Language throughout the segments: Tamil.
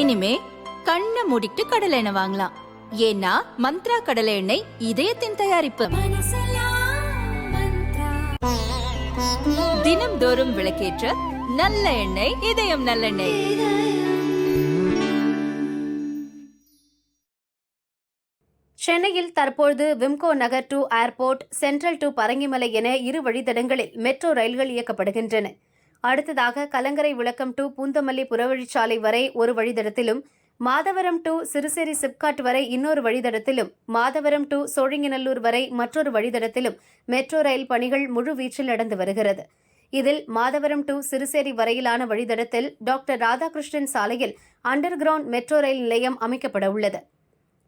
இனிமே கண்ணை மூடிட்டு கடலை எண்ணெய் வாங்கலாம். ஏன்னா மந்த்ரா கடலை எண்ணெய் இதயத்தின் தயாரிப்பு. தினம்தோறும் விளக்கேற்ற நல்ல எண்ணெய் இதயம் நல்லெண்ணெய் சென்னையில் தற்பொழுது Wimco Nagar to airport central to Parangimalai என இரு வழித்தடங்களில் மெட்ரோ ரயில்கள் இயக்கப்படுகின்றன. அடுத்ததாக கலங்கரை விளக்கம் டு பூந்தமல்லி புறவழிச்சாலை வரை ஒரு வழித்தடத்திலும் மாதவரம் டு சிறுசேரி சிப்காட் வரை இன்னொரு வழித்தடத்திலும் மாதவரம் டு சோழிங்கநல்லூர் வரை மற்றொரு வழித்தடத்திலும் மெட்ரோ ரயில் பணிகள் முழுவீச்சில் நடந்து வருகிறது. இதில் மாதவரம் டு சிறுசேரி வரையிலான வழித்தடத்தில் டாக்டர் ராதாகிருஷ்ணன் சாலையில் அண்டர் கிரவுண்ட் மெட்ரோ ரயில் நிலையம் அமைக்கப்பட உள்ளது.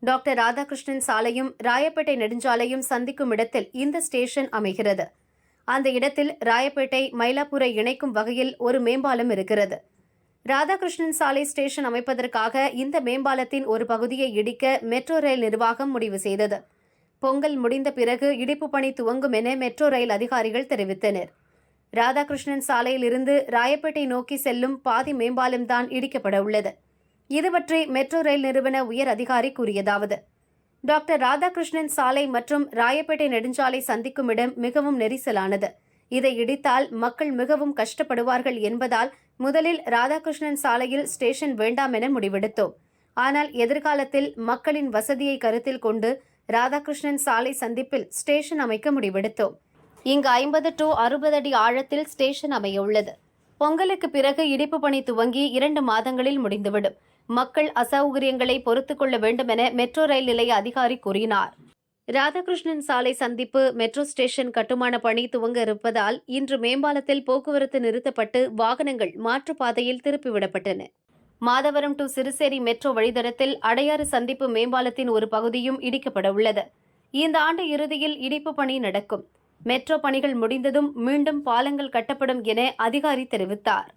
டாக்டர் ராதாகிருஷ்ணன் சாலையும் ராயப்பேட்டை நெடுஞ்சாலையும் சந்திக்கும் இடத்தில் இந்த ஸ்டேஷன் அமைகிறது. அந்த இடத்தில் ராயப்பேட்டை மயிலாப்பூரை இணைக்கும் வகையில் ஒரு மேம்பாலம் இருக்கிறது. ராதாகிருஷ்ணன் சாலை ஸ்டேஷன் அமைப்பதற்காக இந்த மேம்பாலத்தின் ஒரு பகுதியை இடிக்க மெட்ரோ ரயில் நிர்வாகம் முடிவு செய்தது. பொங்கல் முடிந்த பிறகு இடிப்பு பணி துவங்கும் என மெட்ரோ ரயில் அதிகாரிகள் தெரிவித்தனர். ராதாகிருஷ்ணன் சாலையிலிருந்து ராயப்பேட்டை நோக்கி செல்லும் பாதி மேம்பாலம்தான் இடிக்கப்பட உள்ளது. இது பற்றி மெட்ரோ ரயில் நிறுவன உயர் அதிகாரி கூறியதாவது டாக்டர் ராதாகிருஷ்ணன் சாலை மற்றும் ராயப்பேட்டை நெடுஞ்சாலை சந்திக்கும் இடம் மிகவும் நெரிசலானது. இதை இடித்தால் மக்கள் மிகவும் கஷ்டப்படுவார்கள் என்பதால் முதலில் ராதாகிருஷ்ணன் சாலையில் ஸ்டேஷன் வேண்டாம் என முடிவெடுத்தோம். ஆனால் எதிர்காலத்தில் மக்களின் வசதியை கருத்தில் கொண்டு ராதாகிருஷ்ணன் சாலை சந்திப்பில் ஸ்டேஷன் அமைக்க முடிவெடுத்தோம். இங்கு ஐம்பது டு அறுபது அடி ஆழத்தில் ஸ்டேஷன் அமைய உள்ளது பொங்கலுக்கு பிறகு இடிப்பு பணி துவங்கி இரண்டு மாதங்களில் முடிந்துவிடும். மக்கள் அசௌகரியங்களை பொறுத்துக் கொள்ள வேண்டும் என மெட்ரோ ரயில் நிலைய அதிகாரி கூறினார். ராதாகிருஷ்ணன் சாலை சந்திப்பு மெட்ரோ ஸ்டேஷன் கட்டுமான பணி துவங்க இருப்பதால் இன்று மேம்பாலத்தில் போக்குவரத்து நிறுத்தப்பட்டு வாகனங்கள் மாற்றுப்பாதையில் திருப்பிவிடப்பட்டன. மாதவரம் டு சிறுசேரி மெட்ரோ வழித்தடத்தில் அடையாறு சந்திப்பு மேம்பாலத்தின் ஒரு பகுதியும் இடிக்கப்பட உள்ளது. இந்த ஆண்டு இறுதியில் இடிப்பு பணி நடக்கும். மெட்ரோ பணிகள் முடிந்ததும் மீண்டும் பாலங்கள் கட்டப்படும் என அதிகாரி தெரிவித்தார்.